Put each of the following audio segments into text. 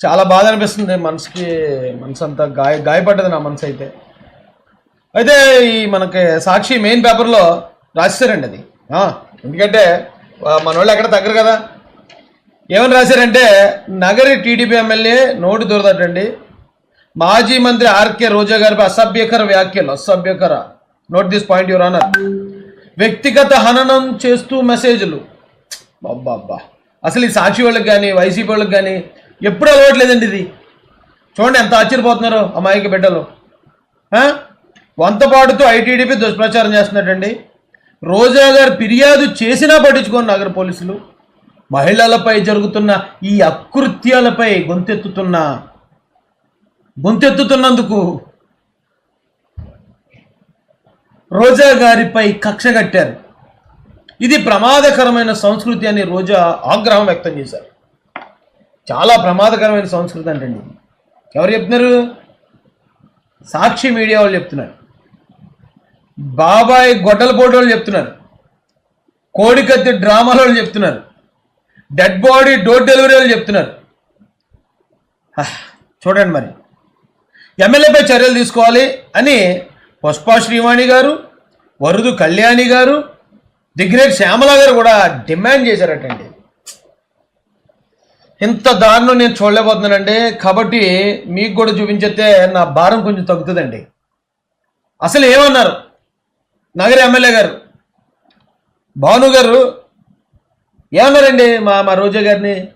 చాలా బాధ అనిపిస్తుంది మనసుకి మనసు అంతా గాయ గాయపడ్డది నా మనసు అయితే. అయితే ఈ మనకి సాక్షి మెయిన్ పేపర్లో రాశారండి అది. ఎందుకంటే మన వాళ్ళు ఎక్కడ తగ్గరు కదా. ఏమని రాశారంటే నగరి టీడీపీ ఎమ్మెల్యే నోటు దొరదటండి. మాజీ మంత్రి ఆర్కే రోజా గారిపై అసభ్యకర వ్యాఖ్యలు అసభ్యకర. Note this point your honour వ్యక్తిగత హననం చేస్తూ మెసేజ్లు అబ్బా అసలు ఈ సాక్షి వాళ్ళకి కానీ వైసీపీ వాళ్ళకి కానీ ఎప్పుడు అలవాట్లేదండి ఇది. చూడండి ఎంత ఆశ్చర్యపోతున్నారో అమాయక బిడ్డలు. వంతపాటుతో ఐటీడీపీ దుష్ప్రచారం చేస్తున్నట్టండి. రోజా గారు ఫిర్యాదు చేసినా పట్టించుకోని నగర పోలీసులు. మహిళలపై జరుగుతున్న ఈ అకృత్యాలపై గొంతెత్తుతున్న గొంతెత్తుతున్నందుకు రోజా గారిపై కక్ష కట్టారు. ఇది ప్రమాదకరమైన సంస్కృతి అని రోజా ఆగ్రహం వ్యక్తం చేశారు. చాలా ప్రమాదకరమైన సంస్కృతి అంటండి. ఎవరు చెప్తున్నారు? సాక్షి మీడియా వాళ్ళు చెప్తున్నారు. బాబాయ్ గొడ్డల పోటీ వాళ్ళు చెప్తున్నారు. కోడికత్తి డ్రామాల వాళ్ళు చెప్తున్నారు. డెడ్ బాడీ డోర్ డెలివరీ వాళ్ళు చెప్తున్నారు. చూడండి మరి. ఎమ్మెల్యేపై చర్యలు తీసుకోవాలి అని పుష్ప శ్రీవాణి గారు వరుదు కళ్యాణి గారు దిగ్రేట్ శ్యామల గారు కూడా డిమాండ్ చేశారటండి. ఇంత దారిలో నేను చూడలేకపోతున్నానండి. కాబట్టి మీకు కూడా చూపించేస్తే నా భారం కొంచెం తగ్గుతుందండి. అసలు ఏమన్నారు? నగర ఎమ్మెల్యే గారు. భాను గారు ఏమన్నారండి మా మా రోజా గారిని?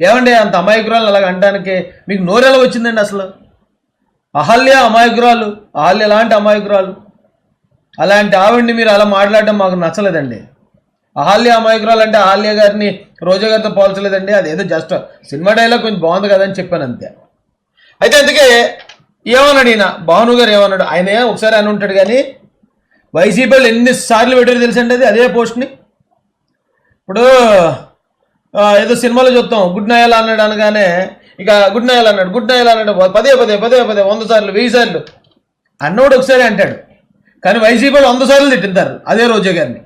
ఏమండి అంత అమాయకురాలు అలాగ అనడానికి మీకు నోరెలా వచ్చిందండి అసలు? అహల్య అమాయకురాలు అహల్య ఎలాంటి అమాయకురాలు. అలాంటి ఆవిడ్ని మీరు అలా మాట్లాడడం మాకు నచ్చలేదండి. అహల్య అమాయకురాలు అంటే అహల్య గారిని రోజా గారితో పోల్చలేదండి. అది ఏదో జస్ట్ సినిమా డైలాగ్ కొంచెం బాగుంది కదా అని చెప్పాను అంతే. అయితే అందుకే ఏమన్నాడు ఈయన? భాను గారు ఏమన్నాడు? ఆయన ఒకసారి అని ఉంటాడు కానీ వైసీపీ వాళ్ళు ఎన్నిసార్లు పెట్టారు తెలుసండి అది? అదే పోస్ట్ని ఇప్పుడు ఏదో సినిమాలో చూస్తాం గుడ్ నయల్ అన్నాడు అనగానే ఇక గుడ్ నయల్ అన్నాడు గుడ్ నయల్ అన్నాడు. పదే పదే పదే పదే వంద సార్లు వెయ్యి సార్లు. అన్నోడు ఒకసారి అంటాడు. కానీ వైసీపీ వాళ్ళు వంద సార్లు తిట్టింటారు. అదే రోజా గారిని.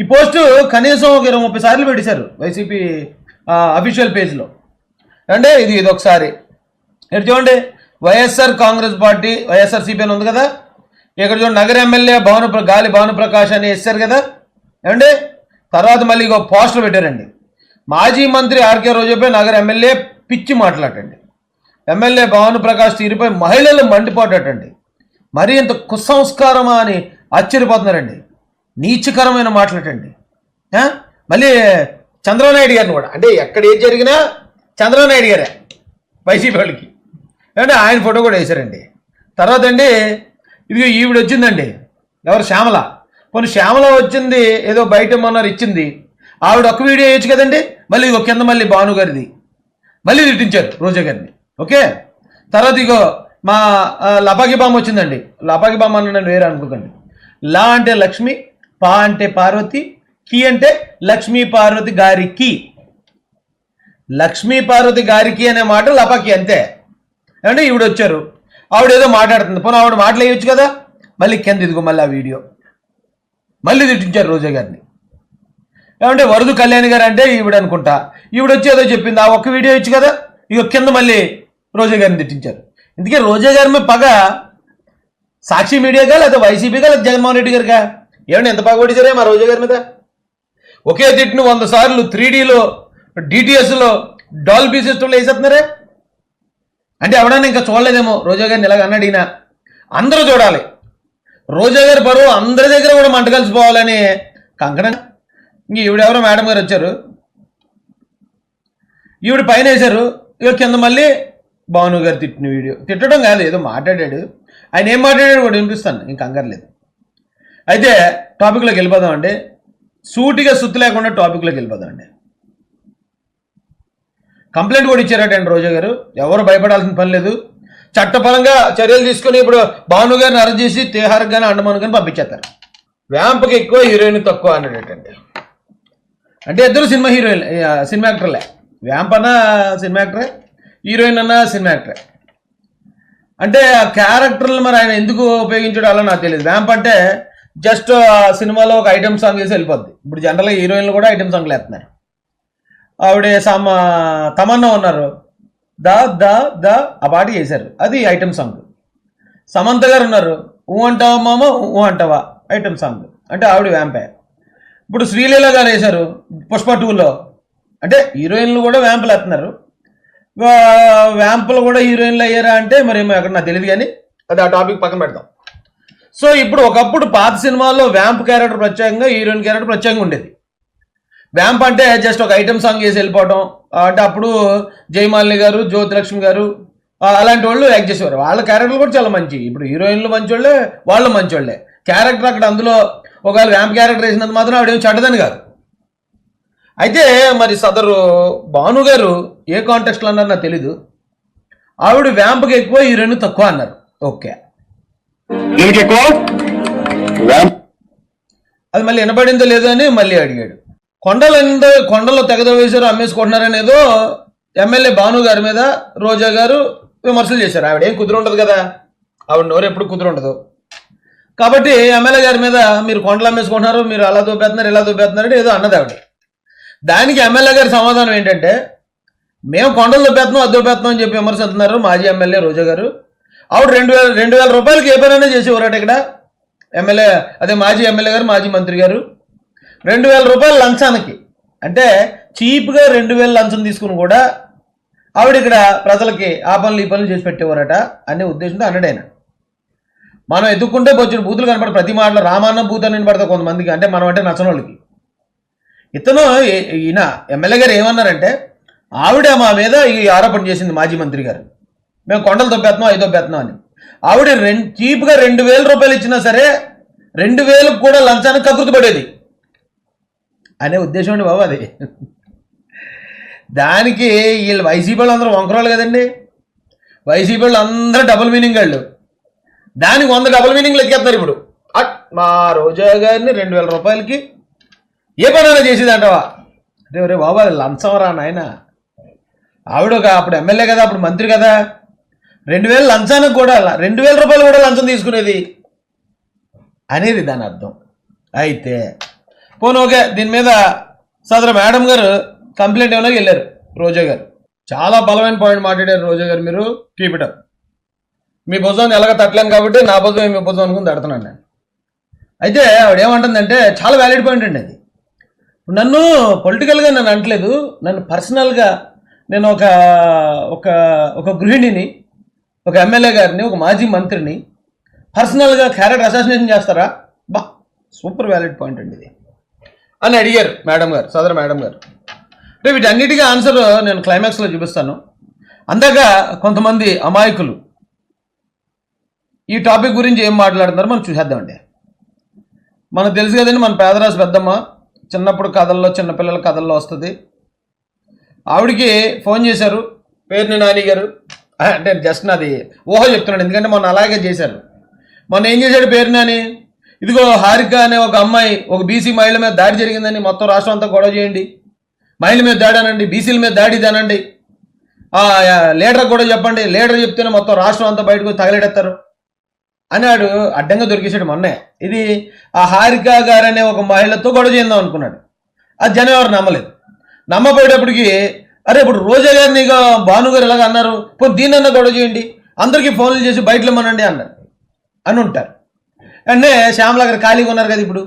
ఈ పోస్టు కనీసం ఒక ఇరవై ముప్పై సార్లు పెట్టేశారు వైసీపీ అఫీషియల్ పేజ్లో అంటే ఇది ఇది ఒకసారి ఇక్కడ చూడండి YSR Congress party YSR CPN అని ఉంది కదా. ఇక్కడ చూడండి నగర ఎమ్మెల్యే భవన గాలి భానుప్రకాష్ అని వేస్తారు కదా. ఏమండి? తర్వాత మళ్ళీ ఇంకో పోస్టర్ పెట్టారండి. మాజీ మంత్రి ఆర్కే రోజుపై నగర ఎమ్మెల్యే పిచ్చి మాట్లాడండి ఎమ్మెల్యే భానుప్రకాష్ తీరుపై మహిళలు మండిపోటండి మరి ఇంత కుసంస్కారమా అని ఆశ్చర్యపోతున్నారండి. నీచకరమైన మాట్లాడండి మళ్ళీ చంద్రబాబు నాయుడు గారిని కూడా. అంటే ఎక్కడ ఏది జరిగినా చంద్రబాబు నాయుడు గారే వైసీపీ వాళ్ళకి. అంటే ఆయన ఫోటో కూడా వేశారండి. తర్వాత అండి ఇది ఈవిడ వచ్చిందండి ఎవరు? శ్యామల. కొన్ని శ్యామల వచ్చింది ఏదో బయట మొన్నారు ఇచ్చింది. ఆవిడ ఒక వీడియో వేయచ్చు కదండి? మళ్ళీ ఇగో కింద మళ్ళీ భాను గారిది. మళ్ళీ తిట్టించారు రోజా గారిని. ఓకే? తర్వాత ఇగో మా లపాకి బామ్మ వచ్చిందండి. లపాకి బామ్మ అన్న నేను వేరే అనుకోకండి. లా అంటే లక్ష్మి పా అంటే పార్వతి కి అంటే లక్ష్మీ పార్వతి గారికి లక్ష్మీ పార్వతి గారికి అనే మాట లపకి అంతే. ఏమంటే ఈవిడ వచ్చారు. ఆవిడ ఏదో మాట్లాడుతుంది. పోనీ ఆవిడ మాటలు కదా? మళ్ళీ కింద ఇదిగో మళ్ళీ ఆ వీడియో. మళ్ళీ తిట్టించారు రోజా గారిని. ఏమంటే వరదు కళ్యాణ్ గారు అంటే ఈవిడ అనుకుంటా. ఈవిడ వచ్చి ఏదో చెప్పింది. ఆ ఒక్క వీడియో ఇచ్చు కదా? ఇక కింద మళ్ళీ రోజా గారిని తిట్టించారు. ఇందుకే రోజా గారి మీద పగ సాక్షి మీడియాగా లేదా వైసీపీగా లేదా జగన్మోహన్ రెడ్డి గారిగా ఏమంటే ఎంత బాగా పడిచారే మా రోజా గారి మీద? ఒకే తిట్టిన వంద సార్లు త్రీ డీలో డిటిఎస్లో డాల్బీ సిస్టంలో వేసేస్తున్నారే? అంటే ఎవడన్నా ఇంకా చూడలేదేమో రోజా గారిని ఇలాగ అన్నాడు ఈయన. అందరూ చూడాలి. రోజా గారి బరువు అందరి దగ్గర కూడా మంట కలిసిపోవాలని కంకణ. ఇంక ఈవిడెవరో మేడం గారు వచ్చారు. ఈవిడ పైన వేశారు. ఇక కింద మళ్ళీ భాను గారు తిట్టిన వీడియో. తిట్టడం కాదు ఏదో మాట్లాడాడు. ఆయన ఏం మాట్లాడాడు కూడా వినిపిస్తాను ఇంక అంగర్లేదు అయితే టాపిక్లోకి వెళ్ళిపోదాం అండి. సూటిగా సుత్తు లేకుండా టాపిక్లోకి వెళ్ళిపోదాం అండి. కంప్లైంట్ కూడా ఇచ్చారటండి రోజా గారు. ఎవరు భయపడాల్సిన పని లేదు. చట్టపరంగా చర్యలు తీసుకొని ఇప్పుడు భాను గారిని అరెస్ట్ చేసి తేహార్ గాని అండమాన్ గాని పంపించేస్తారు. వ్యాంపకి ఎక్కువ హీరోయిన్ తక్కువ అన్నాడటండి అంటే ఇద్దరు సినిమా హీరోయిన్ సినిమా యాక్టర్లే. వ్యాంప్ అన్న సినిమా యాక్టరే హీరోయిన్ అన్న సినిమా యాక్టరే. అంటే ఆ క్యారెక్టర్లు మరి ఆయన ఎందుకు ఉపయోగించడం అలా నాకు తెలియదు. వ్యాంప్ అంటే జస్ట్ ఆ సినిమాలో ఒక ఐటమ్ సాంగ్ చేసి వెళ్ళిపోద్ది. ఇప్పుడు జనరల్గా హీరోయిన్లు కూడా ఐటమ్ సాంగ్లు వేస్తున్నారు. ఆవిడ సమ తమన్నా ఉన్నారు. ద ద ద ఆ పాట చేశారు. అది ఐటమ్ సాంగ్. సమంత గారు ఉన్నారు. ఊ అంటావా మామ ఊ అంటావా? Item song. అంటే ఆవిడ వ్యాంపే ఇప్పుడు శ్రీలీల గారు వేశారు పుష్ప టూలో. అంటే హీరోయిన్లు కూడా వ్యాంపులు వేస్తున్నారు. వ్యాంపులు కూడా హీరోయిన్లు అయ్యారా అంటే మరి ఏమో ఎక్కడ నాకు తెలియదు కానీ అది ఆ టాపిక్ పక్కన పెడతాం. సో ఇప్పుడు ఒకప్పుడు పాత సినిమాల్లో వ్యాంప్ క్యారెక్టర్ ప్రత్యేకంగా హీరోయిన్ క్యారెక్టర్ ప్రత్యేకంగా ఉండేది. వ్యాంప్ అంటే జస్ట్ ఒక ఐటమ్ సాంగ్ చేసి వెళ్ళిపోవటం. అంటే అప్పుడు జయమాలిని గారు జ్యోతిలక్ష్మి గారు అలాంటి వాళ్ళు యాక్ట్ చేసేవారు. వాళ్ళ క్యారెక్టర్లు కూడా చాలా మంచి. ఇప్పుడు హీరోయిన్లు మంచోళ్ళే వాళ్ళు మంచోళ్ళే. క్యారెక్టర్ అక్కడ అందులో ఒకవేళ వ్యాంప్ క్యారెక్టర్ వేసినంత మాత్రం ఆవిడేం చెడ్డదని కాదు. అయితే మరి సదరు భాను గారు ఏ కాంటెక్స్ట్లో అన్నారు నాకు తెలీదు. ఆవిడ వ్యాంప్కి ఎక్కువ హీరోయిన్ తక్కువ అన్నారు. ఓకే. దీనికి ఎక్కువ? ర్యాంప్ అది మళ్ళీ వినపడిందో లేదో అని మళ్ళీ అడిగాడు. కొండలు ఎంత కొండలో తెగదవేశారు అమ్మేసుకుంటున్నారనేదో ఎమ్మెల్యే భాను గారి మీద రోజా గారు విమర్శలు చేశారు. ఆవిడ ఏం కుదురుండదు కదా. ఆవిడ నోరు ఎప్పుడు కుదురుండదు కాబట్టి ఎమ్మెల్యే గారి మీద మీరు కొండలు అమ్మేసుకుంటున్నారు మీరు అలా దూపేస్తున్నారు ఇలా దూపేస్తున్నారు అని ఏదో అన్నది ఆవిడ. దానికి ఎమ్మెల్యే గారి సమాధానం ఏంటంటే మేము కొండలు దూపేస్తున్నాం అది దూపేస్తున్నాం అని చెప్పి విమర్శిస్తున్నారు మాజీ ఎమ్మెల్యే రోజా గారు. ఆవిడ రెండు వేల రెండు వేల రూపాయలకి ఏ పనైనా చేసేవారట ఇక్కడ. ఎమ్మెల్యే అదే మాజీ ఎమ్మెల్యే గారు మాజీ మంత్రి గారు. రెండు వేల రూపాయల లంచానికి అంటే చీప్గా రెండు వేల లంచం తీసుకుని కూడా ఆవిడ ఇక్కడ ప్రజలకి ఆ పనులు ఈ పనులు చేసి పెట్టేవారట అనే ఉద్దేశంతో అన్నడైన మనం ఎదుక్కుంటే బొచ్చిన బూతులు కనపడే ప్రతి మాటలో రామాన్న బూత్ అని పడతా కొంతమందికి అంటే మనం అంటే నచ్చనోళ్ళకి ఇతను ఈయన ఎమ్మెల్యే గారు ఏమన్నారంటే ఆవిడ మా మీద ఈ ఆరోపణ చేసింది మాజీ మంత్రి గారు. మేము కొండలు దొబ్బేస్తున్నాం ఐదు దొబ్బేస్తున్నాం అని. ఆవిడ రెండు చీప్గా రెండు వేల రూపాయలు ఇచ్చినా సరే రెండు వేలకు కూడా లంచానికి కకృతి పడేది. అనే ఉద్దేశం అండి బాబు అది. దానికి వీళ్ళు వైసీపీ వాళ్ళు అందరూ వంకరాలు కదండి. వైసీపీ వాళ్ళు అందరూ డబుల్ మీనింగ్ వాళ్ళు. దానికి వంద డబుల్ మీనింగ్లు ఎక్కేస్తారు ఇప్పుడు. అట్ మా రోజా గారిని రెండు వేల రూపాయలకి ఏ పనైనా చేసేది అంటవా రే రే బాబు అది లంచం రా నాయన. ఆవిడ ఒక అప్పుడు ఎమ్మెల్యే కదా అప్పుడు మంత్రి కదా. రెండు వేలు లంచానికి కూడా రెండు వేల రూపాయలు కూడా లంచం తీసుకునేది? అనేది దాని అర్థం. అయితే పోను ఓకే దీని మీద సదరు మేడం గారు కంప్లైంట్ ఏమైనా వెళ్ళారు? రోజా గారు. చాలా బలమైన పాయింట్ మాట్లాడారు రోజా గారు మీరు. కీపిటర్ మీ భుజం ఎలాగ తట్టలేం కాబట్టి నా భుజం మీ భుజం అనుకుని తడుతున్నాను నేను. అయితే ఆవిడ ఏమంటుందంటే చాలా వ్యాలిడ్ పాయింట్ అండి అది. నన్ను పొలిటికల్గా నన్ను అంటలేదు నన్ను పర్సనల్గా నేను ఒక ఒక ఒక గృహిణిని ఒక ఎమ్మెల్యే గారిని ఒక మాజీ మంత్రిని పర్సనల్గా క్యారెక్టర్ అసాసినేషన్ చేస్తారా? బా సూపర్ వ్యాలిడ్ పాయింట్ అండి ఇది. అని అడిగారు మేడం గారు సదర్ మేడం గారు. రేపు వీటన్నిటికీ ఆన్సర్ నేను క్లైమాక్స్లో చూపిస్తాను. అందాక కొంతమంది అమాయకులు ఈ టాపిక్ గురించి ఏం మాట్లాడుతున్నారో మనం చూసేద్దామండి. మనకు తెలుసు కదండి మన పేదరాశి పెద్దమ్మ చిన్నప్పుడు కథల్లో చిన్నపిల్లల కథల్లో వస్తుంది. ఆవిడికి ఫోన్ చేశారు పేరుని నాని గారు అంటే జస్ట్ నాది ఊహ చెప్తున్నాడు. ఎందుకంటే మొన్న అలాగే చేశారు. మొన్న ఏం చేశాడు పేరు నాని? ఇదిగో హారిక అనే ఒక అమ్మాయి ఒక బీసీ మహిళ మీద దాడి జరిగిందని మొత్తం రాష్ట్రం అంతా గొడవ చేయండి. మహిళ మీద దాడి అనండి బీసీల మీద దాడి ఇది అనండి లీడర్ కూడా చెప్పండి. లీడర్ చెప్తేనే మొత్తం రాష్ట్రం అంతా బయటకు తగలెడతారు అన్నాడు అడ్డంగా దొరికేసాడు మొన్నే. ఇది ఆ హారిక గారు అనే ఒక మహిళతో గొడవ చేద్దాం అనుకున్నాడు. అది జనం ఎవరు నమ్మలేదు. నమ్మపోయేటప్పటికి అరే ఇప్పుడు రోజా గారిని ఇక భాను గారు ఎలాగ అన్నారు? పోనీ దీనన్నా గొడవ చేయండి. అందరికీ ఫోన్లు చేసి బయటలో ఇమ్మనండి అన్నారు. అని ఉంటారు. అంటే శ్యామల గారు ఖాళీగా ఉన్నారు కదా ఇప్పుడు.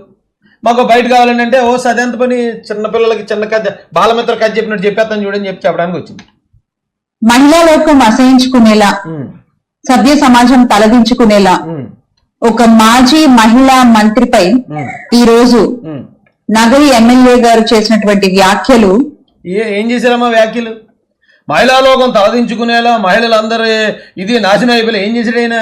మాకు బయట కావాలండి అంటే ఓ సదెంత పని చిన్న పిల్లలకి చిన్న కథ బాలమిత్ర కథ చెప్పినట్టు చెప్పేస్తాను చూడని చెప్పి చెప్పడానికి వచ్చింది. మహిళా లోకం అసహించుకునేలా సభ్య సమాజం తలదించుకునేలా ఒక మాజీ మహిళా మంత్రిపై ఈ రోజు. నగరి ఎమ్మెల్యే గారు చేసినటువంటి వ్యాఖ్యలు ఏ ఏం చేశారమ్మా వ్యాఖ్యలు? మహిళా లోకం తలదించుకునేలా మహిళలందరూ ఇది నాశనం అయిపోయి ఏం చేశాడు ఆయన?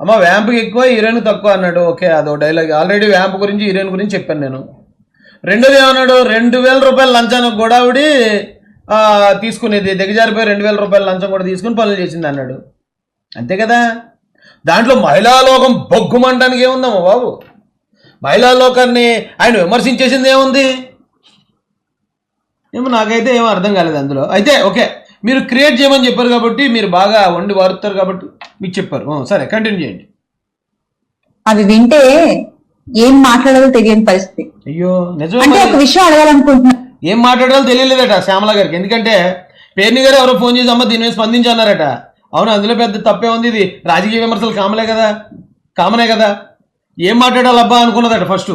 అమ్మ వ్యాంప్కి ఎక్కువ హీరోయిన్ తక్కువ అన్నాడు. ఓకే అదో డైలాగ్ ఆల్రెడీ వ్యాంప్ గురించి హీరోయిన్ గురించి చెప్పాను నేను. రెండోది ఏమన్నాడు? రెండు వేల రూపాయల లంచానికి కూడా ఆవిడ తీసుకునేది. దిగజారిపోయి రెండు వేల రూపాయల లంచం కూడా తీసుకుని పనులు చేసింది అన్నాడు. అంతే కదా? దాంట్లో మహిళా లోకం బొగ్గుమంటానికి ఏముందమ్మా బాబు? మహిళా లోకాన్ని ఆయన విమర్శించేసింది ఏముంది? ఏమో నాకైతే ఏమో అర్థం కాలేదు అందులో. అయితే ఓకే. మీరు క్రియేట్ చేయమని చెప్పారు కాబట్టి మీరు బాగా వండి వారుతారు కాబట్టి మీకు చెప్పారు. సరే కంటిన్యూ చేయండి. అవి వింటే ఏం మాట్లాడాలో తెలియని పరిస్థితి. అయ్యో నిజమే అంటే మరి. ఒక విషయం అడగాలనుకుంటున్నా. ఏం మాట్లాడాలో తెలియలేదట శ్యామల గారికి. ఎందుకంటే పేర్ని గారు ఎవరో ఫోన్ చేసి అమ్మ దీని మీద స్పందించి అన్నారట అవును అందులో పెద్ద తప్పే ఉంది ఇది. రాజకీయ విమర్శలు కామలే కదా. కామనే కదా. ఏం మాట్లాడాలబ్బా అనుకున్నదట ఫస్ట్.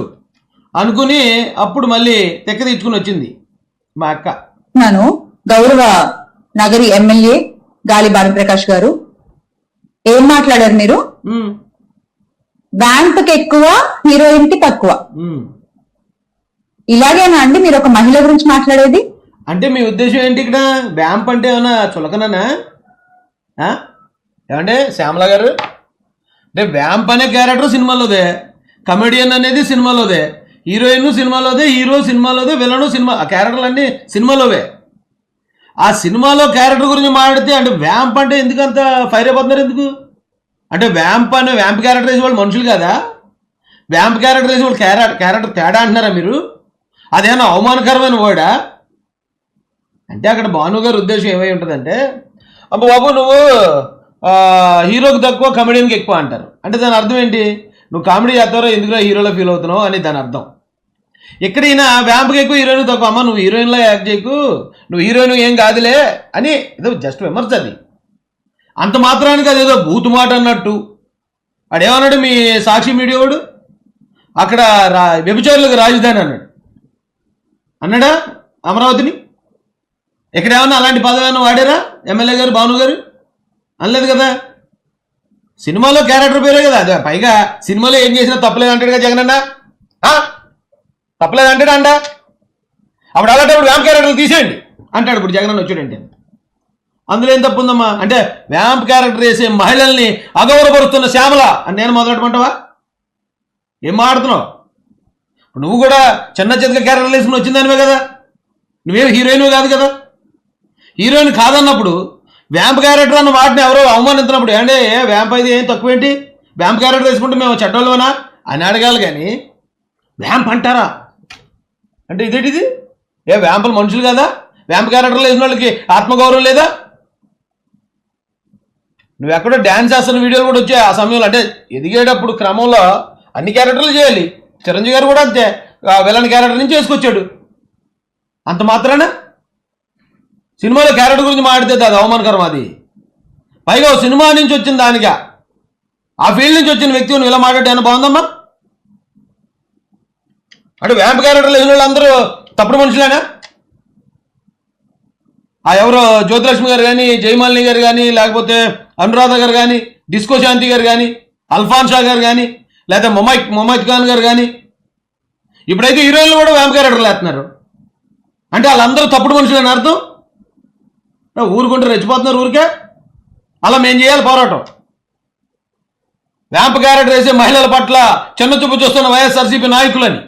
అనుకుని అప్పుడు మళ్ళీ తెక్క తెచ్చుకుని వచ్చింది. మా అక్క. నన్ను గౌరవ నగరి ఎమ్మెల్యే గాలి భానుప్రకాష్ గారు ఏం మాట్లాడారు మీరు? బ్యాంక్కి ఎక్కువ హీరోయిన్కి తక్కువ. ఇలాగేనా అండి మీరు ఒక మహిళ గురించి మాట్లాడేది? అంటే మీ ఉద్దేశం ఏంటి ఇక్కడ? వ్యాంప్ అంటే ఏమన్నా చులకననా? ఏమంటే శ్యామల గారు? అంటే వ్యాంప్ అనే క్యారెక్టర్ సినిమాలోదే. కమెడియన్ అనేది సినిమాలోదే. హీరోయిన్ సినిమాలోదే హీరో సినిమాలోదే విలను సినిమా ఆ క్యారెక్టర్లు అన్నీ సినిమాలోవే. ఆ సినిమాలో క్యారెక్టర్ గురించి మాట్లాడితే అంటే వ్యాంప్ అంటే ఎందుకంత ఫైర్ అయిపోతున్నారు ఎందుకు? అంటే వ్యాంప్ అనే వ్యాంప్ క్యారెక్టర్ వేసే వాళ్ళు మనుషులు కదా? వ్యాంప్ క్యారెక్టర్ వేసే వాళ్ళు క్యారెక్టర్ క్యారెక్టర్ తేడా అంటున్నారా మీరు? అదేమన్నా అవమానకరమైన వర్డా? అంటే అక్కడ భాను గారి ఉద్దేశం ఏమై ఉంటుందంటే అబ్బా బాబు నువ్వు హీరోకి తక్కువ కమెడియన్కి ఎక్కువ అంటారు. అంటే దాని అర్థం ఏంటి? నువ్వు కామెడీ చేస్తారో ఎందుకురా హీరోలో ఫీల్ అవుతున్నావు? అని దాని అర్థం. ఎక్కడైనా వ్యాంపుకి ఎక్కువ హీరోయిన్ తక్కువ అమ్మ నువ్వు హీరోయిన్లో యాక్ట్ చేయకు నువ్వు హీరోయిన్ ఏం కాదులే అని ఏదో జస్ట్ విమర్శ అది. అంత మాత్రానికి ఏదో బూతు మాట అన్నట్టు. ఆడేమన్నాడు మీ సాక్షి మీడియా వాడు? అక్కడ రా వ్యభిచారులకు రాజధాని అన్నాడు. అన్నాడా అమరావతిని? ఇక్కడ ఏమన్నా అలాంటి పదవేమన్నా వాడారా? ఎమ్మెల్యే గారు భాను గారు? అనలేదు కదా? సినిమాలో క్యారెక్టర్ పేరే కదా అదే పైగా సినిమాలో ఏం చేసినా తప్పలేదు అంటాడుగా జగన్ తప్పలేదు అంటాడా అంట అప్పుడు అలాంటప్పుడు వ్యాంప్ క్యారెక్టర్ తీసేయండి. అంటాడు ఇప్పుడు జగన్ అన్న వచ్చాడంటే. అందులో ఏం తప్పు ఉందమ్మా? అంటే వ్యాంప్ క్యారెక్టర్ వేసే మహిళల్ని అగౌరవపరుస్తున్న శ్యామల. అని నేను మొదలెట్టమంటావా? ఏం మాడుతున్నావు నువ్వు కూడా చిన్న చిన్న క్యారెక్టర్ వేసుకుని వచ్చిందానివే కదా. నువ్వేం హీరోయిన్ కాదు కదా. హీరోయిన్ కాదన్నప్పుడు వ్యాంప్ క్యారెక్టర్ అన్న వాటిని ఎవరో అవమానిస్తున్నప్పుడు ఏంటే? ఏ వ్యాంప్ అయితే ఏం తక్కువేంటి వ్యాంప్ క్యారెక్టర్ వేసుకుంటే మేము చెడ్డోళ్ళమనా? అని అడగాలి కానీ వ్యాంప్ అంటారా? అంటే ఇదేంటిది? ఏ వ్యాంపలు మనుషులు కదా? వ్యాంప క్యారెక్టర్లు వేసిన వాళ్ళకి ఆత్మగౌరవం లేదా? నువ్వు ఎక్కడో డ్యాన్స్ చేస్తున్న వీడియోలు కూడా వచ్చాయి ఆ సమయంలో. అంటే ఎదిగేటప్పుడు క్రమంలో అన్ని క్యారెక్టర్లు చేయాలి. చిరంజీవి గారు కూడా అంతే. విలన్ క్యారెక్టర్ నుంచి చేసుకొచ్చాడు అంత మాత్రాన? సినిమాలో క్యారెక్టర్ గురించి మాట్లాడితే అది అవమానకరం అది. పైగా ఓ సినిమా నుంచి వచ్చిన దానిగా ఆ ఫీల్డ్ నుంచి వచ్చిన వ్యక్తి నువ్వు ఇలా మాట్లాడితే ఏమైనా బాగుందమ్మా? అంటే వ్యాంప్ క్యారెక్టర్లు వేసిన వాళ్ళందరూ తప్పుడు మనుషులేనా? ఆ ఎవరో జ్యోతిలక్ష్మి గారు కానీ జయమాలిని గారు కానీ లేకపోతే అనురాధ గారు కానీ డిస్కో శాంతి గారు కానీ అల్ఫాన్ షా గారు కానీ లేదా మొమైక్ మొమైత్ ఖాన్ గారు కానీ ఇప్పుడైతే హీరోయిన్లు కూడా వ్యాంప్ క్యారెక్టర్లు వేస్తున్నారు అంటే వాళ్ళందరూ తప్పుడు మనుషులని అర్థం? ఊరుకుంటే రెచ్చిపోతున్నారు ఊరికే? అలా మేము చేయాలి పోరాటం. వేంప క్యారెక్టర్ వేసే మహిళల పట్ల చిన్న చూపు చూస్తున్న వైఎస్ఆర్సీపీ నాయకులని